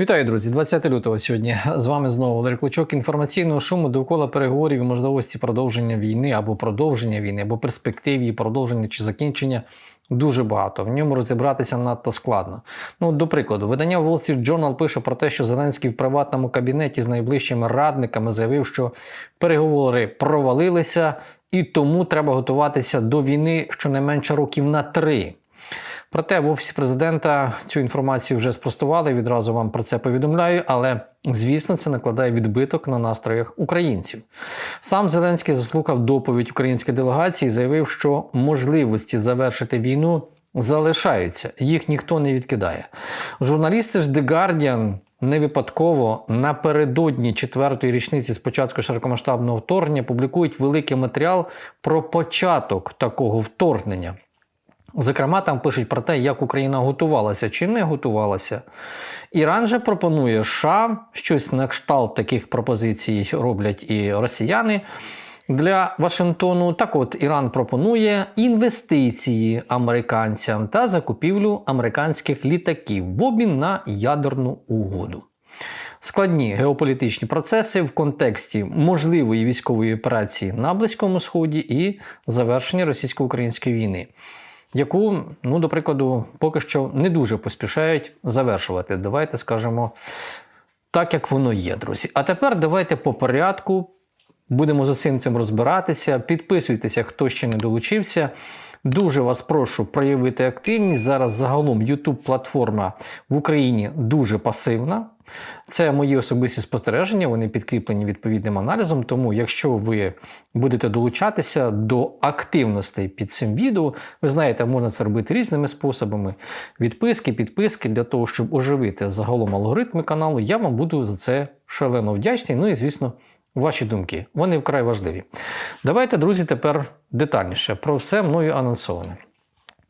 Вітаю, друзі! 20 лютого сьогодні з вами знову Валерій Клочок. Інформаційного шуму довкола переговорів і можливості продовження війни або продовження війни, або перспектив її продовження чи закінчення дуже багато. В ньому розібратися надто складно. Ну, до прикладу, видання Wall Street Journal пише про те, що Зеленський в приватному кабінеті з найближчими радниками заявив, що переговори провалилися, і тому треба готуватися до війни щонайменше років на три. Проте в офісі президента цю інформацію вже спростували. Відразу вам про це повідомляю, але звісно, це накладає відбиток на настроях українців. Сам Зеленський заслухав доповідь української делегації, заявив, що можливості завершити війну залишаються, їх ніхто не відкидає. Журналісти ж The Guardian не випадково напередодні четвертої річниці з початку широкомасштабного вторгнення публікують великий матеріал про початок такого вторгнення. Зокрема, там пишуть про те, як Україна готувалася чи не готувалася. Іран же пропонує США, щось на кшталт таких пропозицій роблять і росіяни для Вашингтону. Так от Іран пропонує інвестиції американцям та закупівлю американських літаків в обмін на ядерну угоду. Складні геополітичні процеси в контексті можливої військової операції на Близькому Сході і завершення російсько-української війни яку, ну, до прикладу, поки що не дуже поспішають завершувати. Давайте скажемо так, як воно є, друзі. А тепер давайте по порядку будемо з усім цим розбиратися. Підписуйтеся, хто ще не долучився. Дуже вас прошу проявити активність. Зараз загалом youtube платформа в Україні дуже пасивна. Це мої особисті спостереження, вони підкріплені відповідним аналізом. Тому, якщо ви будете долучатися до активностей під цим відео, ви знаєте, можна це робити різними способами: відписки, підписки для того, щоб оживити загалом алгоритми каналу. Я вам буду за це шалено вдячний. Ну і звісно. Ваші думки, вони вкрай важливі. Давайте, друзі, тепер детальніше про все мною анонсоване.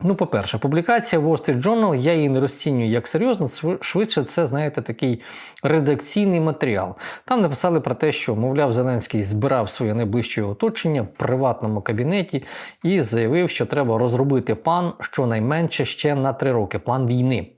Ну, по-перше, публікація Wall Street Journal, я її не розцінюю як серйозно, швидше це, знаєте, такий редакційний матеріал. Там написали про те, що, мовляв, Зеленський збирав своє найближче оточення в приватному кабінеті і заявив, що треба розробити план щонайменше ще на три роки план війни.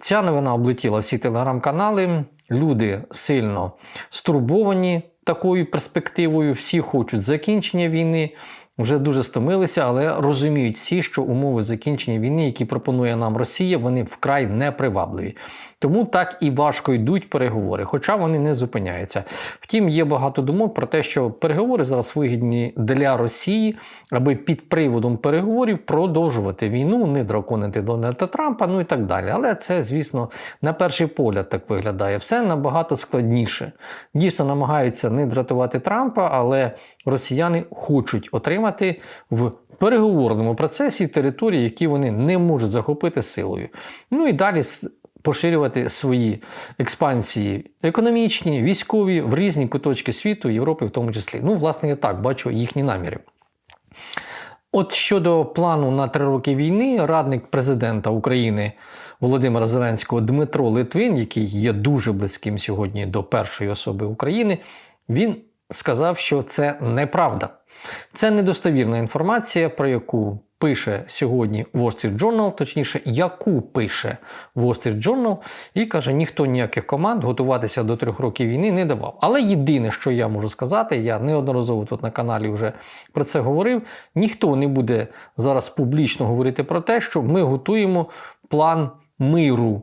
Ця новина облетіла всі телеграм-канали. Люди сильно стурбовані такою перспективою. Всі хочуть закінчення війни, вже дуже стомилися, але розуміють всі, що умови закінчення війни, які пропонує нам Росія, вони вкрай непривабливі. Тому так і важко йдуть переговори, хоча вони не зупиняються. Втім, є багато думок про те, що переговори зараз вигідні для Росії, аби під приводом переговорів продовжувати війну, не драконити Дональда Трампа, ну і так далі. Але це, звісно, на перший погляд так виглядає. Все набагато складніше. Дійсно намагаються не дратувати Трампа, але росіяни хочуть отримати в переговорному процесі території, які вони не можуть захопити силою. Ну і далі поширювати свої експансії економічні, військові в різні куточки світу, Європи в тому числі. Ну, власне, я так бачу їхні наміри. От щодо плану на три роки війни, радник президента України Володимира Зеленського Дмитро Литвин, який є дуже близьким сьогодні до першої особи України, він сказав, що це неправда. Це недостовірна інформація, про яку пише сьогодні Wall Street Journal, точніше, яку пише Wall Street Journal, і каже, ніхто ніяких команд готуватися до трьох років війни не давав. Але єдине, що я можу сказати, я неодноразово тут на каналі вже про це говорив: ніхто не буде зараз публічно говорити про те, що ми готуємо план миру.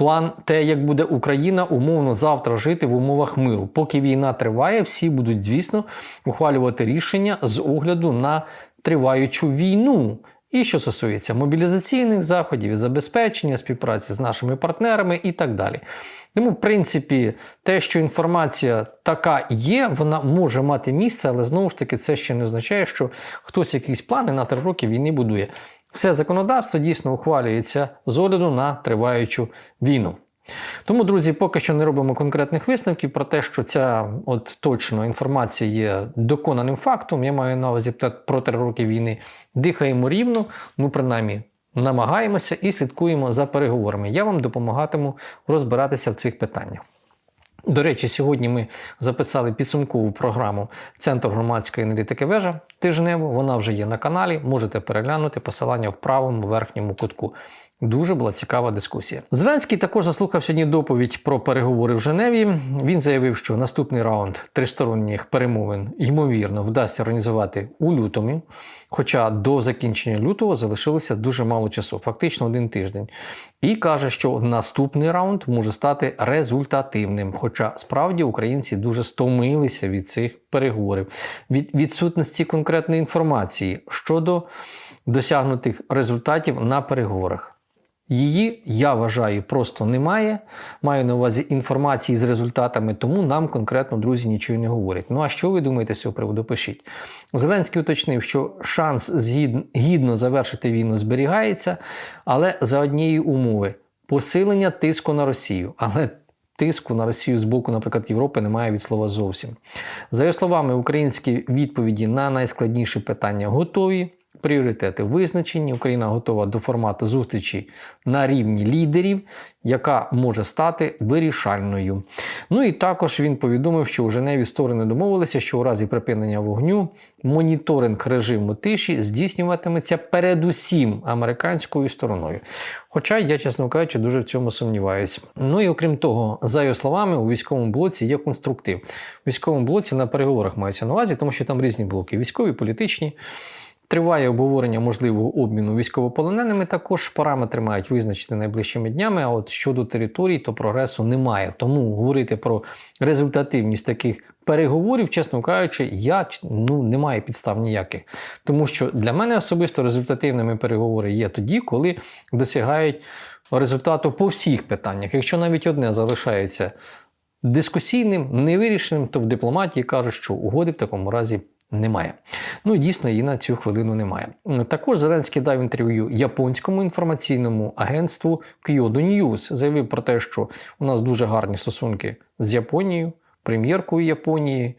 План те, як буде Україна умовно завтра жити в умовах миру. Поки війна триває, всі будуть, звісно, ухвалювати рішення з огляду на триваючу війну. І що стосується мобілізаційних заходів, забезпечення, співпраці з нашими партнерами і так далі. Тому, в принципі, те, що інформація така є, вона може мати місце, але знову ж таки це ще не означає, що хтось якісь плани на три роки війни будує. Все законодавство дійсно ухвалюється з огляду на триваючу війну. Тому, друзі, поки що не робимо конкретних висновків про те, що ця от точно інформація є доконаним фактом. Я маю на увазі про три роки війни. Дихаємо рівно, ну принаймні намагаємося і слідкуємо за переговорами. Я вам допомагатиму розбиратися в цих питаннях. До речі, сьогодні ми записали підсумкову програму Центр громадської аналітики вежа тижневу. Вона вже є на каналі. Можете переглянути посилання в правому верхньому кутку. Дуже була цікава дискусія. Зеленський також заслухав сьогодні доповідь про переговори в Женеві. Він заявив, що наступний раунд тристоронніх перемовин ймовірно вдасться організувати у лютому. Хоча до закінчення лютого залишилося дуже мало часу, фактично один тиждень. І каже, що наступний раунд може стати результативним. Хоча справді українці дуже стомилися від цих переговорів, від відсутності конкретної інформації щодо досягнутих результатів на переговорах. Її, я вважаю, просто немає. Маю на увазі інформації з результатами, тому нам конкретно друзі нічого не говорять. Ну а що ви думаєте з цього приводу? Пишіть. Зеленський уточнив, що шанс гідно завершити війну зберігається, але за однієї умови посилення тиску на Росію. Але Тиску на Росію з боку, наприклад, Європи немає від слова зовсім. За його словами, українські відповіді на найскладніші питання готові. Пріоритети визначені. Україна готова до формату зустрічі на рівні лідерів, яка може стати вирішальною. Ну і також він повідомив, що у Женеві сторони домовилися, що у разі припинення вогню моніторинг режиму тиші здійснюватиметься передусім американською стороною. Хоча я, чесно кажучи, дуже в цьому сумніваюся. Ну і окрім того, за його словами, у військовому блоці є конструктив. У військовому блоці на переговорах мається на увазі, тому що там різні блоки: військові, політичні. Триває обговорення можливого обміну військовополоненими. Також параметри мають визначити найближчими днями. А от щодо територій, то прогресу немає. Тому говорити про результативність таких переговорів, чесно кажучи, я ну немає підстав ніяких. Тому що для мене особисто результативними переговори є тоді, коли досягають результату по всіх питаннях. Якщо навіть одне залишається дискусійним, невирішеним, то в дипломатії кажуть, що угоди в такому разі немає. Ну дійсно її на цю хвилину немає. Також Зеленський дав інтерв'ю японському інформаційному агентству Kyodo News. Заявив про те, що у нас дуже гарні стосунки з Японією, прем'єркою Японії.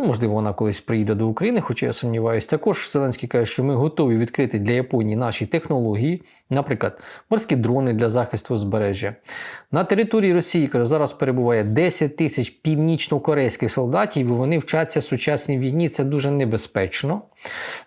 Ну, можливо, вона колись приїде до України, хоча я сумніваюся. Також Зеленський каже, що ми готові відкрити для Японії наші технології, наприклад, морські дрони для захисту узбережжя. На території Росії каже, зараз перебуває 10 тисяч північно-корейських солдатів, і вони вчаться сучасній війні. Це дуже небезпечно.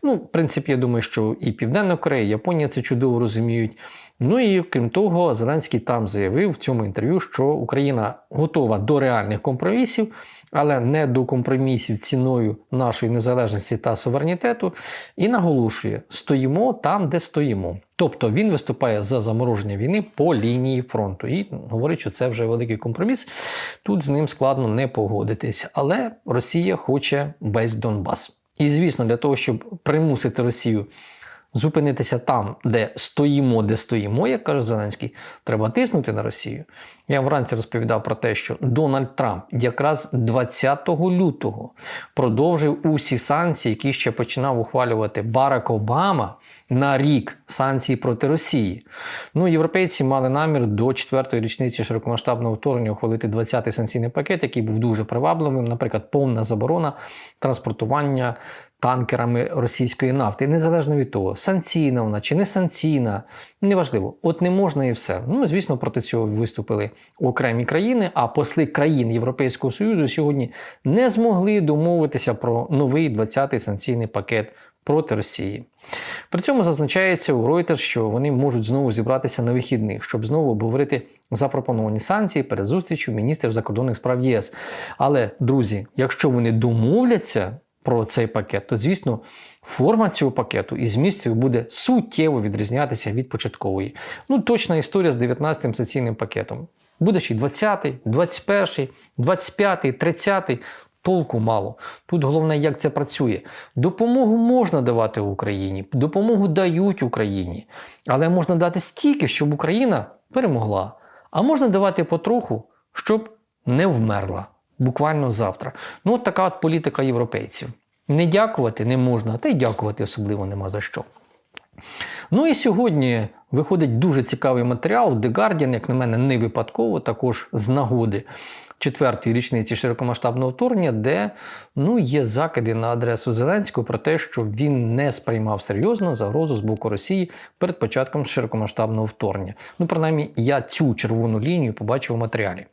Ну, в принципі, я думаю, що і Південна Корея, і Японія це чудово розуміють. Ну і крім того, Зеленський там заявив в цьому інтерв'ю, що Україна готова до реальних компромісів, але не до компромісів ціною нашої незалежності та суверенітету. І наголошує: стоїмо там, де стоїмо. Тобто він виступає за замороження війни по лінії фронту і говорить, що це вже великий компроміс. Тут з ним складно не погодитись. Але Росія хоче весь Донбас. І звісно, для того, щоб примусити Росію зупинитися там, де стоїмо, де стоїмо, як каже Зеленський, треба тиснути на Росію. Я вранці розповідав про те, що Дональд Трамп якраз 20 лютого продовжив усі санкції, які ще починав ухвалювати Барак Обама на рік санкцій проти Росії. Ну, європейці мали намір до четвертої річниці широкомасштабного вторгнення ухвалити 20-й санкційний пакет, який був дуже привабливим, наприклад, повна заборона транспортування танкерами російської нафти, незалежно від того, санкційна вона чи не санкційна, неважливо. От не можна і все. Ну, звісно, проти цього виступили окремі країни, а посли країн Європейського Союзу сьогодні не змогли домовитися про новий 20-й санкційний пакет проти Росії. При цьому зазначається у Reuters, що вони можуть знову зібратися на вихідних, щоб знову обговорити запропоновані санкції перед зустрічю міністрів закордонних справ ЄС. Але, друзі, якщо вони домовляться, про цей пакет, то звісно, форма цього пакету і зміст буде суттєво відрізнятися від початкової. Ну, точна історія з 19-м санкційним пакетом. Буде ще й 20-й, 21-й, 25-й, 30-й. Толку мало. Тут головне, як це працює. Допомогу можна давати Україні, допомогу дають Україні, але можна дати стільки, щоб Україна перемогла. А можна давати потроху, щоб не вмерла буквально завтра. Ну, от така от політика європейців. Не дякувати не можна, та й дякувати особливо нема за що. Ну і сьогодні виходить дуже цікавий матеріал The Guardian, як на мене, не випадково, також з нагоди четвертої річниці широкомасштабного вторгнення, де ну, є закиди на адресу Зеленського про те, що він не сприймав серйозно загрозу з боку Росії перед початком широкомасштабного вторгнення. Ну, принаймні, я цю червону лінію побачив у матеріалі.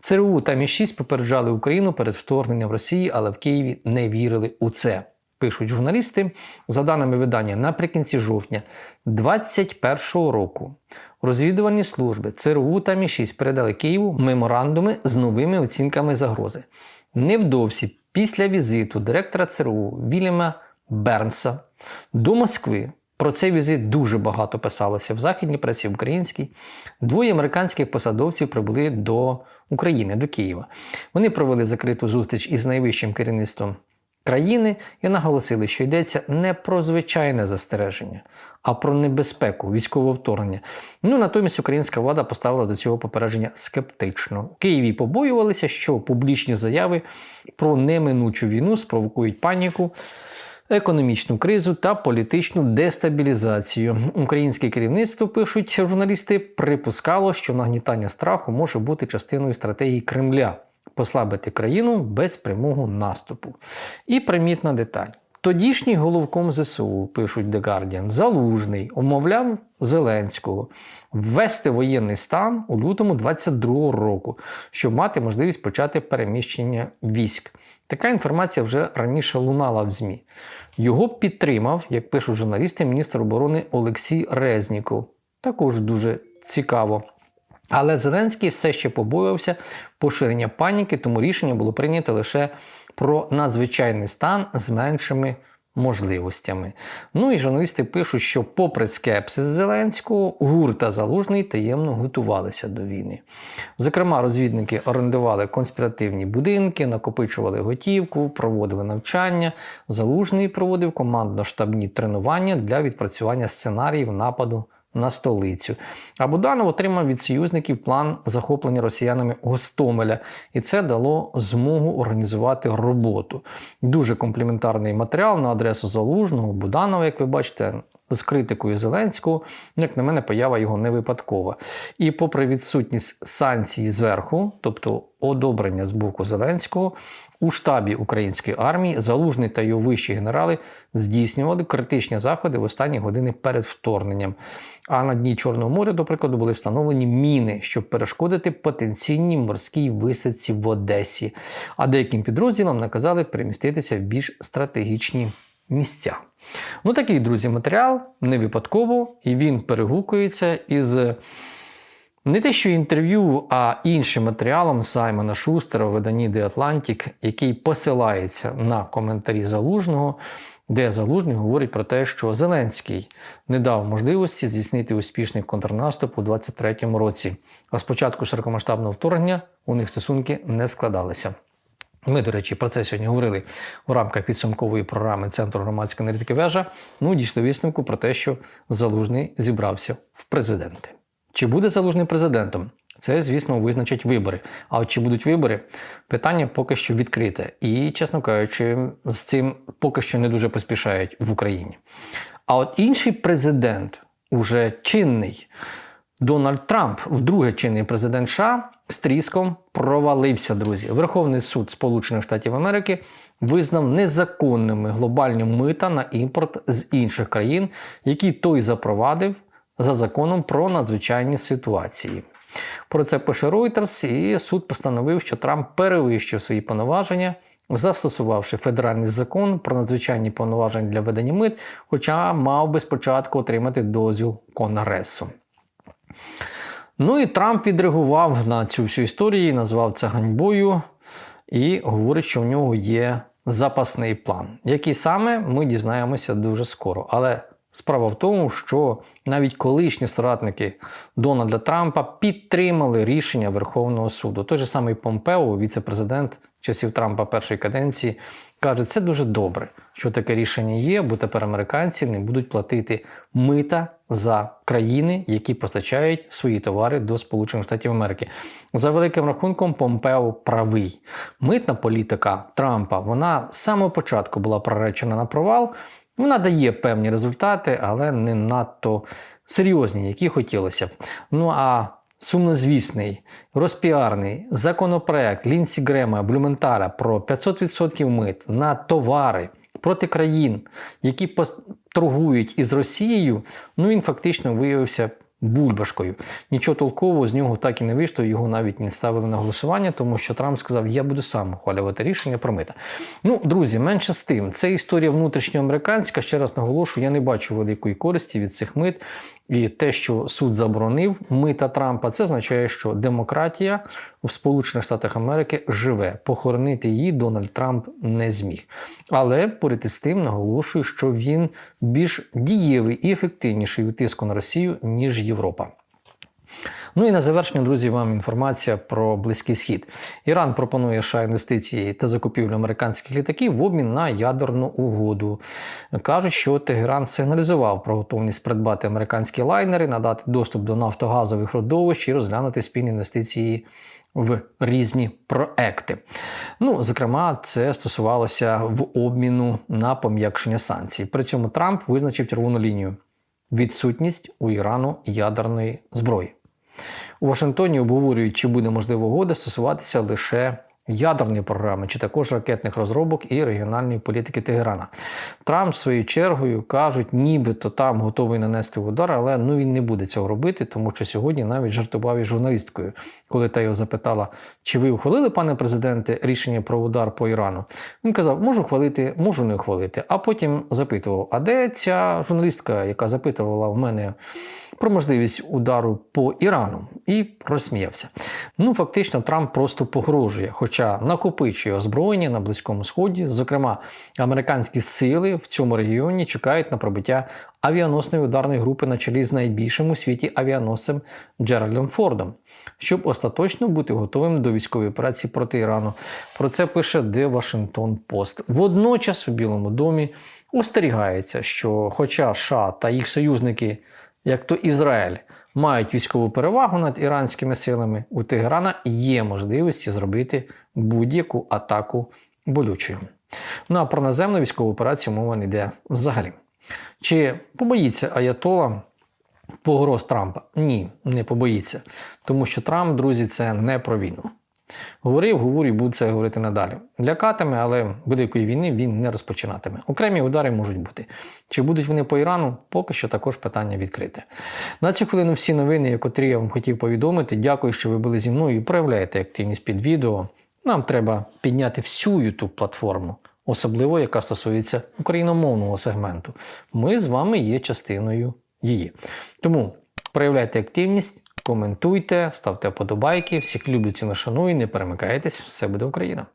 ЦРУ та Мі-6 попереджали Україну перед вторгненням Росії, але в Києві не вірили у це. Пишуть журналісти, за даними видання, наприкінці жовтня 2021 року розвідувальні служби ЦРУ та Мі-6 передали Києву меморандуми з новими оцінками загрози. Невдовзі після візиту директора ЦРУ Вільяма Бернса до Москви. Про цей візит дуже багато писалося в західній пресі українській. Двоє американських посадовців прибули до України, до Києва. Вони провели закриту зустріч із найвищим керівництвом країни і наголосили, що йдеться не про звичайне застереження, а про небезпеку військового вторгнення. Ну натомість українська влада поставила до цього попередження скептично. Києві побоювалися, що публічні заяви про неминучу війну спровокують паніку. Економічну кризу та політичну дестабілізацію. Українське керівництво пишуть журналісти, припускало, що нагнітання страху може бути частиною стратегії Кремля послабити країну без прямого наступу. І примітна деталь. Тодішній головком ЗСУ, пишуть The Guardian, Залужний умовляв Зеленського ввести воєнний стан у лютому 22-го року, щоб мати можливість почати переміщення військ. Така інформація вже раніше лунала в ЗМІ. Його підтримав, як пишуть журналісти, міністр оборони Олексій Резніков. Також дуже цікаво. Але Зеленський все ще побоювався поширення паніки, тому рішення було прийнято лише про надзвичайний стан з меншими можливостями. Ну і журналісти пишуть, що, попри скепсис Зеленського, ГУР та Залужний таємно готувалися до війни. Зокрема, розвідники орендували конспіративні будинки, накопичували готівку, проводили навчання. Залужний проводив командно-штабні тренування для відпрацювання сценаріїв нападу на столицю. А Буданов отримав від союзників план захоплення росіянами Гостомеля, і це дало змогу організувати роботу. Дуже компліментарний матеріал на адресу Залужного, Буданова, як ви бачите. З критикою Зеленського, ну, як на мене, поява його не випадкова. І попри відсутність санкцій зверху, тобто одобрення з боку Зеленського, у штабі української армії Залужний та його вищі генерали здійснювали критичні заходи в останні години перед вторгненням. А на дні Чорного моря, до прикладу, були встановлені міни, щоб перешкодити потенційній морській висадці в Одесі. А деяким підрозділам наказали переміститися в більш стратегічні місця. Ну такий, друзі, матеріал не випадково, і він перегукується із не те, що інтерв'ю, а іншим матеріалом Саймона Шустера в виданні The Atlantic, який посилається на коментарі Залужного, де Залужний говорить про те, що Зеленський не дав можливості здійснити успішний контрнаступ у 23-му році. А спочатку широкомасштабного вторгнення у них стосунки не складалися. Ми, до речі, про це сьогодні говорили у рамках підсумкової програми Центру громадської аналітики вежа. Ну, дійшли висновку про те, що Залужний зібрався в президенти. Чи буде залужний президентом? Це, звісно, визначать вибори. А от чи будуть вибори, питання поки що відкрите. І, чесно кажучи, з цим поки що не дуже поспішають в Україні. А от інший президент, уже чинний, Дональд Трамп, вдруге чинний президент США, з тріском провалився, друзі. Верховний суд Сполучених Штатів Америки визнав незаконними глобальні мита на імпорт з інших країн, які той запровадив за законом про надзвичайні ситуації. Про це пише Reuters, і суд постановив, що Трамп перевищив свої повноваження, застосувавши федеральний закон про надзвичайні повноваження для ведення мит, хоча мав би спочатку отримати дозвіл Конгресу. Ну і Трамп відреагував на цю всю історію, назвав це ганьбою і говорить, що в нього є запасний план, який саме ми дізнаємося дуже скоро. Але Справа в тому, що навіть колишні соратники Дональда Трампа підтримали рішення Верховного суду. Той же самий Помпео, віце-президент часів Трампа першої каденції, каже, це дуже добре, що таке рішення є, бо тепер американці не будуть платити мита за країни, які постачають свої товари до Сполучених Штатів Америки. За великим рахунком, Помпео правий. Митна політика Трампа вона з самого початку була проречена на провал. Вона дає певні результати, але не надто серйозні, які хотілося б. Ну а сумнозвісний, розпіарний законопроект Лінсі Грема Блюменталя про 500% мит на товари проти країн, які торгують із Росією, ну він фактично виявився бульбашкою. Нічого толкового з нього так і не вийшло, його навіть не ставили на голосування, тому що Трамп сказав, я буду сам ухвалювати рішення про мита. Ну, друзі, менше з тим, це історія внутрішньоамериканська. Ще раз наголошую, я не бачу великої користі від цих мит. І те, що суд заборонив мита Трампа, це означає, що демократія в Сполучених Штатах Америки живе. Похоронити її Дональд Трамп не зміг. Але поряд із тим наголошую, що він більш дієвий і ефективніший у тиску на Росію, ніж Європа. Ну і на завершення, друзі, вам інформація про Близький Схід. Іран пропонує США інвестиції та закупівлю американських літаків в обмін на ядерну угоду. Кажуть, що Тегеран сигналізував про готовність придбати американські лайнери, надати доступ до нафтогазових родовищ і розглянути спільні інвестиції. В різні проекти. Ну, зокрема, це стосувалося в обміну на пом'якшення санкцій. При цьому Трамп визначив червону лінію відсутність у Ірану ядерної зброї. У Вашингтоні обговорюють, чи буде можлива угода стосуватися лише ядерної програми, чи також ракетних розробок і регіональної політики Тегерана. Трамп своєю чергою кажуть, нібито там готовий нанести удар, але ну він не буде цього робити, тому що сьогодні навіть жартував із журналісткою, коли та його запитала, чи ви ухвалили, пане президенте, рішення про удар по Ірану. Він казав, можу ухвалити, можу не ухвалити. А потім запитував: а де ця журналістка, яка запитувала в мене про можливість удару по Ірану, і розсміявся. Ну, фактично, Трамп просто погрожує, хоча накопичує озброєння на Близькому Сході. Зокрема, американські сили в цьому регіоні чекають на пробиття авіаносної ударної групи на чолі з найбільшим у світі авіаносцем Джеральдом Фордом, щоб остаточно бути готовим до військової операції проти Ірану. Про це пише The Washington Post. Водночас у Білому домі остерігається, що, хоча США та їх союзники як то Ізраїль мають військову перевагу над іранськими силами, у Тегерана є можливості зробити будь-яку атаку болючою. Ну а про наземну військову операцію мова не йде взагалі. Чи побоїться Аятола погроз Трампа? Ні, не побоїться. Тому що Трамп, друзі, це не про війну. Говорив, говорю і буду це говорити надалі. Лякатиме, але великої війни він не розпочинатиме. Окремі удари можуть бути. Чи будуть вони по Ірану? Поки що також питання відкрите. На цю хвилину всі новини, котрі я вам хотів повідомити. Дякую, що ви були зі мною і проявляєте активність під відео. Нам треба підняти всю youtube платформу, особливо яка стосується україномовного сегменту. Ми з вами є частиною її. Тому проявляйте активність. Коментуйте, ставте вподобайки. Всіх люблю ціну шаную, не перемикайтесь, все буде Україна.